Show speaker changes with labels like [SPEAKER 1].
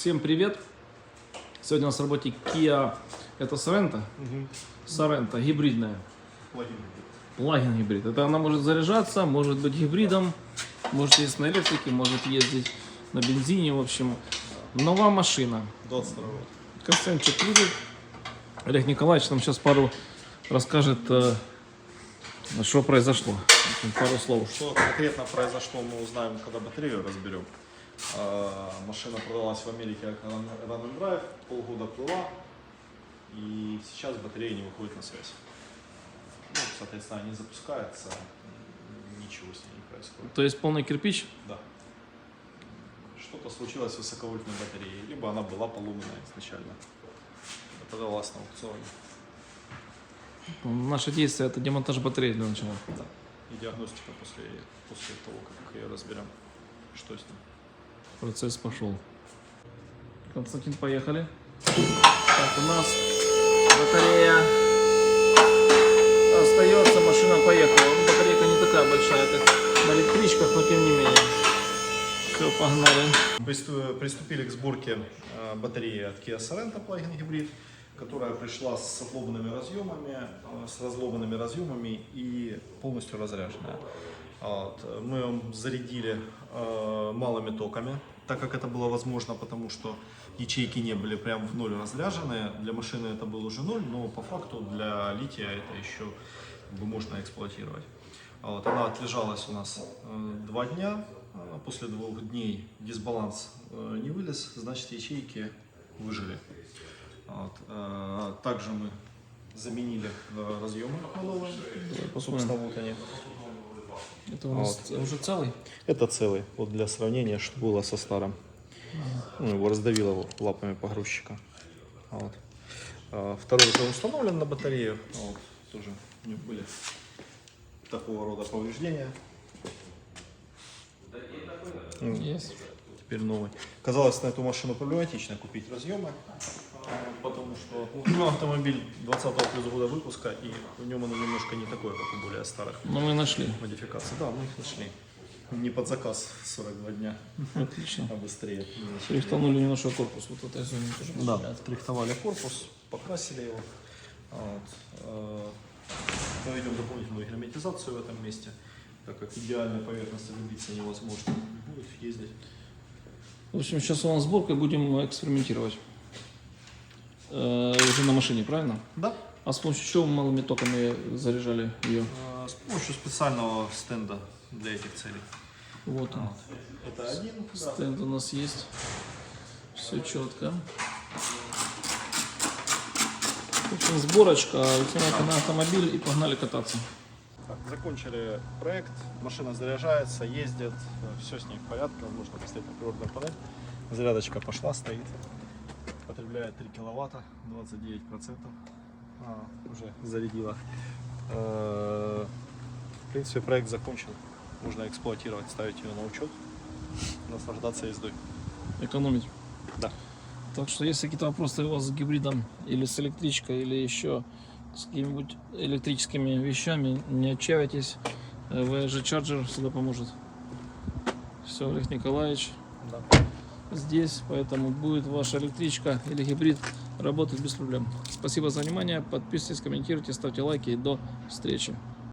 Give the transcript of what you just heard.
[SPEAKER 1] Всем привет! Сегодня у нас в работе Kia, это Sorento? Sorento, гибридная. Плагин гибрид. Это она может заряжаться, может быть гибридом, может ездить на электрике, может ездить на бензине, в общем. Нова машина.
[SPEAKER 2] 22 год.
[SPEAKER 1] Костянчик видит. Олег Николаевич нам сейчас пару расскажет, э, что произошло. Пару слов.
[SPEAKER 2] Что конкретно произошло, мы узнаем, когда батарею разберем. Машина продалась в Америке как Run Drive, полгода плыла, и сейчас батарея не выходит на связь. Ну, соответственно, не запускается, ничего с ней не происходит.
[SPEAKER 1] То есть полный кирпич.
[SPEAKER 2] Да. Что-то случилось с высоковольтной батареей, либо она была поломана изначально. Продавалась на аукционе.
[SPEAKER 1] Наше действие это демонтаж батареи для начала.
[SPEAKER 2] Да. И диагностика после, после того, как ее разберем. Что с ним?
[SPEAKER 1] Процесс пошел. Константин, поехали. Так, у нас батарея остается, машина поехала. Ну, батарейка не такая большая, как на электричках, но тем не менее. Все, погнали.
[SPEAKER 2] Присту- Приступили к сборке э, батареи от Kia Sorento плагин гибрид, которая пришла с отломанными разъемами, э, с разломанными разъемами и полностью разряженная. Вот. Мы зарядили э, малыми токами, так как это было возможно, потому что ячейки не были прям в ноль разряжены. Для машины это был уже ноль, но по факту для лития это еще как бы, можно эксплуатировать. Вот, она отлежалась у нас э, два дня. А После двух дней дисбаланс э, не вылез, значит ячейки выжили. Вот, э, Также мы заменили э, разъемы новые.
[SPEAKER 1] посмотрим.
[SPEAKER 2] Собственно, вот они.
[SPEAKER 1] Это у нас уже целый.
[SPEAKER 2] Это целый, вот для сравнения, что было со старым. Ну, его раздавило вот лапами погрузчика. Вот. А, Второй уже установлен на батарею. Вот. Тоже у них были такого рода повреждения. М,
[SPEAKER 1] Есть.
[SPEAKER 2] Теперь новый. Казалось, на эту машину проблематично купить разъемы, а, что ну, автомобиль 20 плюс года выпуска, и в нем оно немножко не такое, как у более старых
[SPEAKER 1] Но мы нашли.
[SPEAKER 2] модификаций. Да, мы их нашли. Не под заказ 42 дня,
[SPEAKER 1] Отлично.
[SPEAKER 2] а быстрее.
[SPEAKER 1] Рихтанули немножко корпус. Вот этой зоне тоже.
[SPEAKER 2] Да, отрихтовали корпус, покрасили его. Вот. э, Проведем дополнительную герметизацию в этом месте, так как идеальной поверхности добиться невозможно. Будет ездить.
[SPEAKER 1] В общем, сейчас у нас сборка, будем экспериментировать. Э, уже на машине, правильно?
[SPEAKER 2] Да.
[SPEAKER 1] А с помощью чего мы малыми токами заряжали ее?
[SPEAKER 2] Э, С помощью специального стенда для этих целей.
[SPEAKER 1] Вот он.
[SPEAKER 2] Это один. да.
[SPEAKER 1] Стенд у нас есть. Все четко. В общем, сборочка, установка на автомобиль и погнали кататься.
[SPEAKER 2] Так, закончили проект, машина заряжается, ездит, все с ней в порядке, можно поставить на природную панель. Зарядочка пошла, стоит, потребляет 3 киловатта, 29 процентов, уже зарядила. Э, В принципе, проект закончен, можно эксплуатировать, ставить ее на учет, наслаждаться ездой.
[SPEAKER 1] Экономить.
[SPEAKER 2] Да.
[SPEAKER 1] Так что, если какие-то вопросы у вас с гибридом или с электричкой, или еще с какими-нибудь электрическими вещами, не отчаивайтесь. Э, VG Charger всегда поможет. Все, Олег Николаевич
[SPEAKER 2] Да.
[SPEAKER 1] Здесь, поэтому будет ваша электричка или гибрид работать без проблем. Спасибо за внимание, подписывайтесь, комментируйте, ставьте лайки и до встречи.